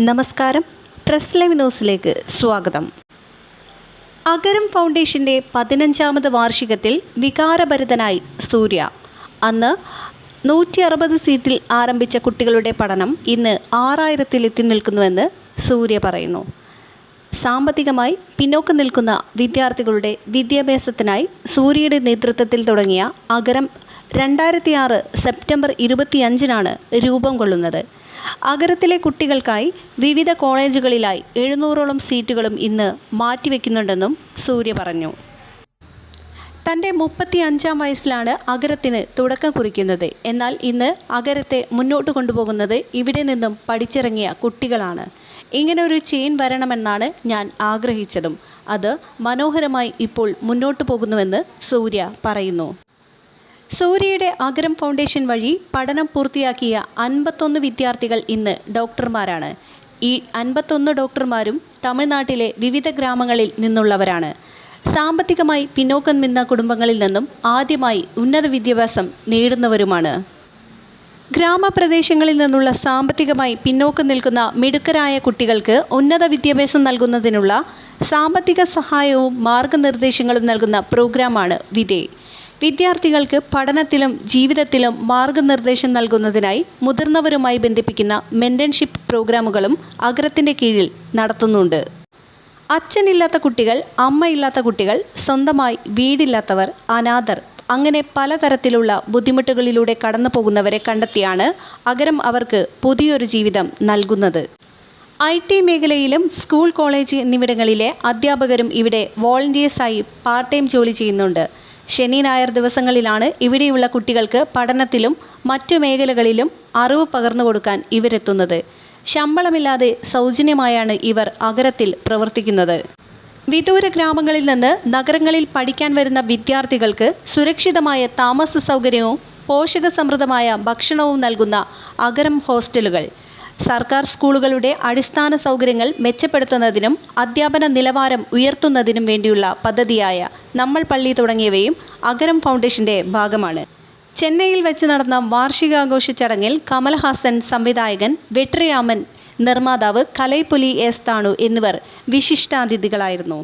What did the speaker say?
നമസ്കാരം. Press live ന്യൂസിലേക്ക് സ്വാഗതം. അഗരം ഫൗണ്ടേഷന്റെ പതിനഞ്ചാമത് വാർഷികത്തിൽ വികാരഭരിതനായി സൂര്യ. അന്ന് നൂറ്റി അറുപത് സീറ്റിൽ ആരംഭിച്ച കുട്ടികളുടെ പഠനം ഇന്ന് ആറായിരത്തിൽ എത്തി നിൽക്കുന്നുവെന്ന് സൂര്യ പറയുന്നു. സാമ്പത്തികമായി പിന്നോക്കം നിൽക്കുന്ന വിദ്യാർത്ഥികളുടെ വിദ്യാഭ്യാസത്തിനായി സൂര്യയുടെ നേതൃത്വത്തിൽ തുടങ്ങിയ അഗരം രണ്ടായിരത്തി ആറ് സെപ്റ്റംബർ ഇരുപത്തിയഞ്ചിനാണ് രൂപം കൊള്ളുന്നത്. അഗരത്തിലെ കുട്ടികൾക്കായി വിവിധ കോളേജുകളിലായി എഴുന്നൂറോളം സീറ്റുകളും ഇന്ന് മാറ്റിവെക്കുന്നുണ്ടെന്നും സൂര്യ പറഞ്ഞു. തന്റെ മുപ്പത്തി അഞ്ചാം വയസ്സിലാണ് അഗരത്തിന് തുടക്കം കുറിക്കുന്നത്. എന്നാൽ ഇന്ന് അഗരത്തെ മുന്നോട്ട് കൊണ്ടുപോകുന്നത് ഇവിടെ നിന്നും പഠിച്ചിറങ്ങിയ കുട്ടികളാണ്. ഇങ്ങനെ ഒരു ചെയിൻ വരണമെന്നാണ് ഞാൻ ആഗ്രഹിച്ചതും. അത് മനോഹരമായി ഇപ്പോൾ മുന്നോട്ട് പോകുന്നുവെന്ന് സൂര്യ പറയുന്നു. സൂര്യയുടെ അഗരം ഫൗണ്ടേഷൻ വഴി പഠനം പൂർത്തിയാക്കിയ അൻപത്തൊന്ന് വിദ്യാർത്ഥികൾ ഇന്ന് ഡോക്ടർമാരാണ്. ഈ അൻപത്തൊന്ന് ഡോക്ടർമാരും തമിഴ്നാട്ടിലെ വിവിധ ഗ്രാമങ്ങളിൽ നിന്നുള്ളവരാണ്. സാമ്പത്തികമായി പിന്നോക്കം നിന്ന കുടുംബങ്ങളിൽ നിന്നും ആദ്യമായി ഉന്നത വിദ്യാഭ്യാസം നേടുന്നവരുമാണ്. ഗ്രാമപ്രദേശങ്ങളിൽ നിന്നുള്ള സാമ്പത്തികമായി പിന്നോക്കം നിൽക്കുന്ന മിടുക്കരായ കുട്ടികൾക്ക് ഉന്നത വിദ്യാഭ്യാസം നൽകുന്നതിനുള്ള സാമ്പത്തിക സഹായവും മാർഗനിർദ്ദേശങ്ങളും നൽകുന്ന പ്രോഗ്രാമാണ് വിദേ വിദ്യാർത്ഥികൾക്ക് പഠനത്തിലും ജീവിതത്തിലും മാർഗനിർദ്ദേശം നൽകുന്നതിനായി മുതിർന്നവരുമായി ബന്ധിപ്പിക്കുന്ന മെന്റൻഷിപ്പ് പ്രോഗ്രാമുകളും അഗ്രത്തിന്റെ കീഴിൽ നടത്തുന്നുണ്ട്. അച്ഛനില്ലാത്ത കുട്ടികൾ അമ്മയില്ലാത്ത കുട്ടികൾ സ്വന്തമായി വീടില്ലാത്തവർ അനാഥർ അങ്ങനെ പലതരത്തിലുള്ള ബുദ്ധിമുട്ടുകളിലൂടെ കടന്നു പോകുന്നവരെ കണ്ടെത്തിയാണ് അകരം അവർക്ക് പുതിയൊരു ജീവിതം നൽകുന്നത്. ഐ ടി മേഖലയിലും സ്കൂൾ കോളേജ് എന്നിവിടങ്ങളിലെ അധ്യാപകരും ഇവിടെ വോളണ്ടിയേഴ്സായി പാർട്ട് ടൈം ജോലി ചെയ്യുന്നുണ്ട്. ശനി ഞായർ ദിവസങ്ങളിലാണ് ഇവിടെയുള്ള കുട്ടികൾക്ക് പഠനത്തിലും മറ്റു മേഖലകളിലും അറിവ് പകർന്നു കൊടുക്കാൻ ഇവരെത്തുന്നത്. ശമ്പളമില്ലാതെ സൗജന്യമായാണ് ഇവർ അഗരത്തിൽ പ്രവർത്തിക്കുന്നത്. വിദൂര ഗ്രാമങ്ങളിൽ നിന്ന് നഗരങ്ങളിൽ പഠിക്കാൻ വരുന്ന വിദ്യാർത്ഥികൾക്ക് സുരക്ഷിതമായ താമസ സൗകര്യവും പോഷകസമൃദ്ധമായ ഭക്ഷണവും നൽകുന്ന അഗരം ഹോസ്റ്റലുകൾ. സർക്കാർ സ്കൂളുകളുടെ അടിസ്ഥാന സൗകര്യങ്ങൾ മെച്ചപ്പെടുത്തുന്നതിനും അധ്യാപന നിലവാരം ഉയർത്തുന്നതിനും വേണ്ടിയുള്ള പദ്ധതിയായ നമ്മൾ പള്ളി തുടങ്ങിയവയും അഗരം ഫൗണ്ടേഷന്റെ ഭാഗമാണ്. ചെന്നൈയിൽ വെച്ച് നടന്ന വാർഷികാഘോഷ ചടങ്ങിൽ കമൽഹാസൻ സംവിധായകൻ വെട്രിരാമൻ നിർമ്മാതാവ് കലൈപുലി എസ് താണു എന്നിവർ വിശിഷ്ടാതിഥികളായിരുന്നു.